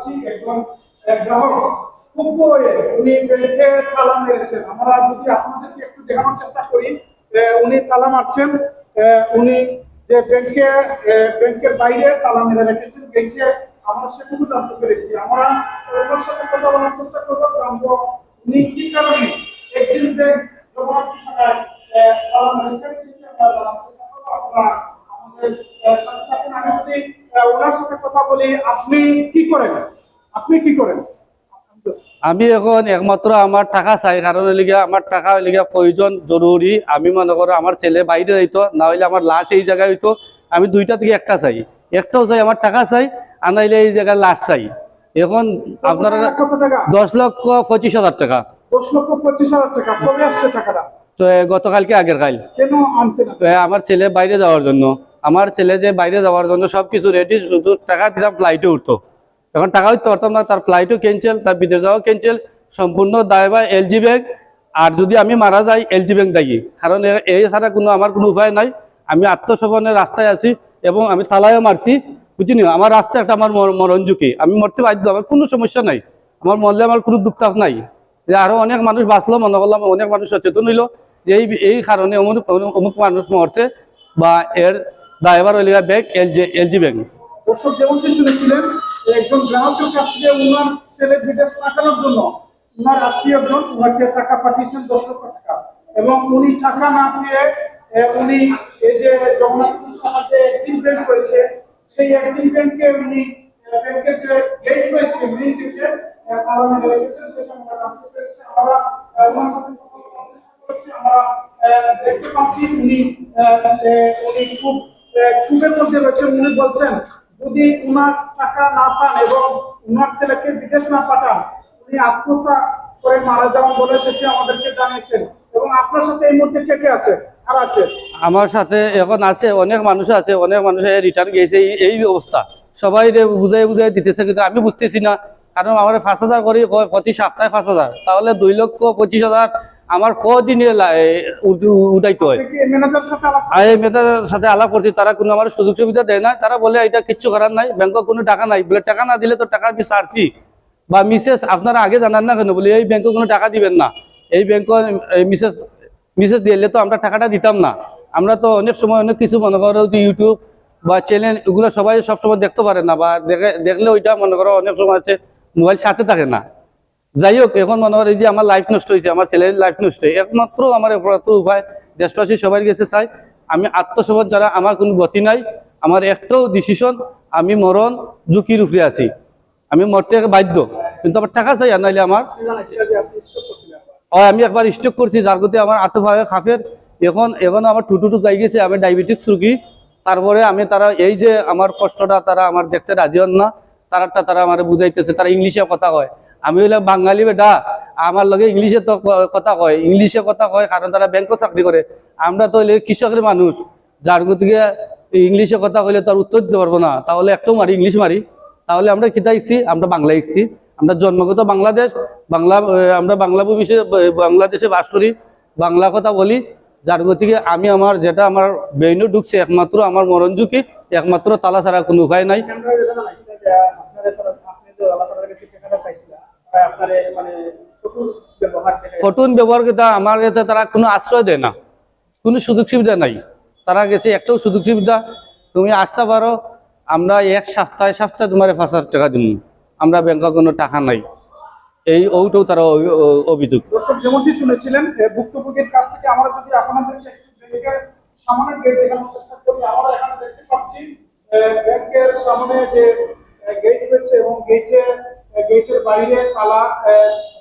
পাচ্ছি একজন গ্রাহক। হয়ে উনি ব্যাংকে তালা মেরেছেন। আমরা যদি আপনাদেরকে একটু দেখানোর চেষ্টা করি উনি তালা মারছেন। উনি যে ব্যাংকে ব্যাংকের বাইরে তালা মেরে রেখেছেন। ব্যাংকে আমরা সেটুকু জানতে পেরেছি। আমরা ওনার সাথে কথা বলার চেষ্টা করব জানব উনি কি কারণে এক্সিম ব্যাংক জগন্নাথ শাখায় তালা মেরেছেন সেটি আমরা আপনারা আমাদের সাথে থাকুন। আমি যদি ওনার সাথে কথা বলি, আপনি কি করেন? আপনি কি করেন? আমি এখন একমাত্র আমার টাকা চাই কারণ লিগে আমার টাকা লিগে প্রয়োজন জরুরি। আমি মনে করো আমার ছেলে বাইরে যাইতো না হইলে আমার লাশ এই জায়গায় হইতো আমি দুইটা থেকে একটা চাই। একটাও চাই আমার টাকা চাই আর নাইলে এই জায়গায় লাশ চাই। এখন আপনারা দশ লক্ষ পঁচিশ হাজার টাকা। দশ লক্ষ পঁচিশ হাজার টাকা কবে আসছে টাকাটা? তো গতকালকে আগের কাল। আমার ছেলে বাইরে যাওয়ার জন্য। আমার ছেলে যে বাইরে যাওয়ার জন্য সবকিছু রেডি শুধু টাকা দিতাম ফ্লাইটে উঠতো। এখন টাকা উঠতে পারতাম না, তার ফ্লাইটও ক্যান্সেল তার বিদেশ যাওয়াও ক্যান্সেল সম্পূর্ণ দায়বা এলজি ব্যাংক আর যদি আমি মারা যাই এলজি ব্যাংক দায়ী কারণ এই ছাড়া কোনো, আমার কোনো উপায় নাই। আমি আত্মসপনের রাস্তায় আছি এবং আমি তালায়ও মারছি। বুঝিনি আমার রাস্তা একটা আমার মর- মরণ ঝুঁকি। আমি মরতে বাধ্য, আমার কোনো সমস্যা নাই। আমার মরলে আমার কোনো দুঃখ তাপ নাই। যে আরও অনেক মানুষ বাঁচলো, মনে করলাম অনেক মানুষ সচেতন হইল। যে এই এই কারণে অমুক অমুক মানুষ মরছে বা এর ড্রাইভার হইলে ব্যাংক এলজি এলজি ব্যাংক দর্শক, যেমনটি শুনেছিলেন একজন গ্রাহকের কাছ থেকে উনার ছেলে বিদেশ পাঠানোর জন্য উনার আত্মীয়জন উনাকে টাকা পাঠিয়েছেন দশ লক্ষ টাকা। এবং উনি টাকা না পেয়ে উনি এই যে শহর যে এক্সিম ব্যাংক সেই এক্সিম ব্যাংকে উনি ব্যাংকের যে গেট রয়েছে মেইন গেটে আমরা দেখতে পাচ্ছি উনি উনি খুব ক্ষোভের মধ্যে রয়েছেন, উনি বলছেন যদি উনার টাকা না পান এবং উনার ছেলেকে বিদেশ না পাঠান, উনি আত্মহত্যা করে মারা যাবেন বলে সেটি আমাদেরকে জানিয়েছেন। আমার সাথে এখন আছে, অনেক মানুষ আছে, অনেক মানুষ রিটার্ন গেছে এই- এই অবস্থা। সবাই বুঝাই বুঝাই দিতেছে, কিন্তু আমি বুঝতেছি না। কারণ আমার পাঁচ হাজার করি প্রতি সপ্তাহে পাঁচ হাজার। তাহলে দুই লক্ষ পঁচিশ হাজার আমার কদিন উঠাইতে হয়। সাথে আলাপ মেয়েদের সাথে আলাপ করছি তারা কোনো আমার সুযোগ সুবিধা দেয় না। তারা বলে এটা কিচ্ছু করার নাই ব্যাংকে কোনো টাকা নাই। বলে টাকা না দিলে তো টাকা আমি ছাড়ছি। বা মিসেস আপনারা আগে জানান না কেন? বলে এই ব্যাংকে কোনো টাকা দিবেন না। এই ব্যাংকে মিসেস মিসেস দিলে তো আমরা টাকাটা দিতাম না। আমরা তো অনেক সময় অনেক কিছু মনে করো যে ইউটিউব বা চ্যানেল এগুলো সবাই সবসময় দেখতে পারে না বা দেখে দেখলে ওইটা মনে করো অনেক সময় আছে মোবাইল সাথে থাকে না। যাই হোক এখন মনে হয় যে আমার লাইফ নষ্ট হয়েছে, আমার ছেলের লাইফ নষ্ট হয়েছে। একমাত্র আমার একমাত্র উপায় দেশবাসী সবাই কাছে চাই। আমি আত্মসভা যারা, আমার কোনো গতি নাই, আমার একটাও ডিসিশন আমি মরণ ঝুঁকির উপরে আছি। আমি মরতে বাধ্য, কিন্তু আমার টাকা চাই আর নাইলে আমার ও আমি একবার স্টক করছি, যার গতি আমার আত্মভাবে খাফের। এখন এখন আমার টুটুটু গাই গেছে, আমি ডায়াবেটিক্স রুগী। তারপরে আমি তারা, এই যে আমার কষ্টটা তারা আমার দেখতে রাজি হন না, তারাটা তারা আমার বুঝাইতেছে, তারা ইংলিশে কথা কয়। আমি হইলে বাঙালি বেটা। আমার লগে ইংলিশে তো কথা কয়। ইংলিশে কথা কয়, কারণ তারা ব্যাংকও চাকরি করে। আমরা তো হইলে কৃষকের মানুষ। যার গতিকে ইংলিশে কথা কইলে তার উত্তর দিতে পারব না। তাহলে একটু মারি, ইংলিশ মারি। তাহলে আমরা কিতা শিখছি? আমরা বাংলা শিখছি। আমরা জন্মগত বাংলাদেশ। বাংলা আমরা বাংলা ভূমিষে বাংলাদেশে বাস করি। বাংলা কথা বলি। যার গতিকে আমি আমার, যেটা আমার ব্রেইনও ঢুকছে, একমাত্র আমার মরণ ঝুঁকি, একমাত্র তালা ছাড়া কোনো উপায় নাই। কঠোর ব্যবহার কথা আমার কাছে তারা কোনো আশ্রয় দেয় না। কোনো সুযোগ সুবিধা নাই। তারা গেছে একটাও সুযোগ সুবিধা তুমি আসতে পারো আমরা এক সপ্তাহে সপ্তাহে তোমার পাঁচ হাজার টাকা দিব আমরা ব্যাংকে কোনো টাকা নাই। এই ওটাও তারা অভিযোগ। দর্শক যেমনটি শুনেছিলেন ভুক্তভোগীর কাছ থেকে আমরা যদি আপনাদেরকে একটু গেট দেখানোর চেষ্টা করি আমরা এখানে দেখতে পাচ্ছি ব্যাংকের সামনে যে গেট রয়েছে এবং গেটে গেটের বাইরে তালা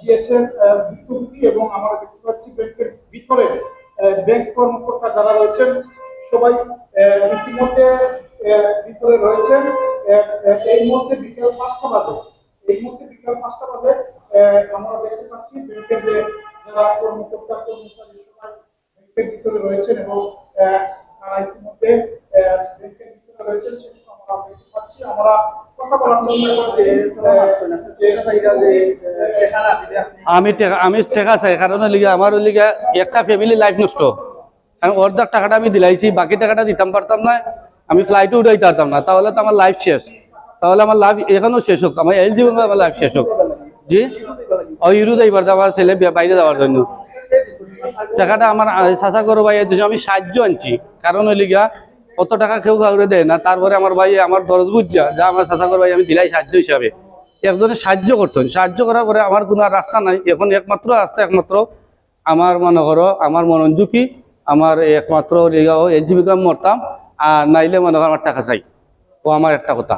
দিয়েছেন ভুক্তভোগী এবং আমরা দেখতে পাচ্ছি ব্যাংকের ভিতরে ব্যাংক কর্মকর্তা যারা রয়েছেন, সবাই ইতিমধ্যে ভিতরে রয়েছেন এই মুহূর্তে বিকেল পাঁচটা বাজে। এই মুহূর্তে বিকাল পাঁচটা বাজে আমরা দেখতে পাচ্ছি ব্যাংকের যে যারা কর্মকর্তা, কর্মচারী সবাই ব্যাংকের ভিতরে রয়েছেন এবং তারা ইতিমধ্যে ব্যাংকের ভিতরে রয়েছেন সেটা আমরা দেখতে পাচ্ছি। আমরা কথা বলার চেষ্টা আমি আমি টেকা চাই, কারণ লিগে আমার লিগে একটা ফ্যামিলি লাইফ নষ্ট। কারণ অর্ধেক টাকাটা আমি দিলাইছি, বাকি টাকাটা দিতাম পারতাম না, আমি ফ্লাইটে উঠাইতে পারতাম না, তাহলে তো আমার লাইফ শেষ। তাহলে আমার লাইফ এখানেও শেষ হোক, আমার এল জীবন আমার লাইফ শেষ হোক। জি? ও ইউরো যাইবার আমার ছেলে বাইরে যাওয়ার জন্য। টাকাটা আমার চাচা করো ভাই এদেশে আমি সাহায্য আনছি। কারণ হইলে গিয়া অত টাকা কেউ কাউরে দেয় না, তারপরে আমার ভাই, আমার দরজ বুঝছা, যা আমার চাচা করো ভাই, আমি দিলাই সাহায্য হিসাবে। একজনে সাহায্য করছেন। সাহায্য করার পরে আমার কোনো রাস্তা নাই। এখন একমাত্র রাস্তা, একমাত্র আমার মনে করো, আমার মনোযোগী আমার একমাত্র জীবিকা মরতাম, আর নাইলে মনে করো আমার টাকা চাই। ও আমার একটা কথা।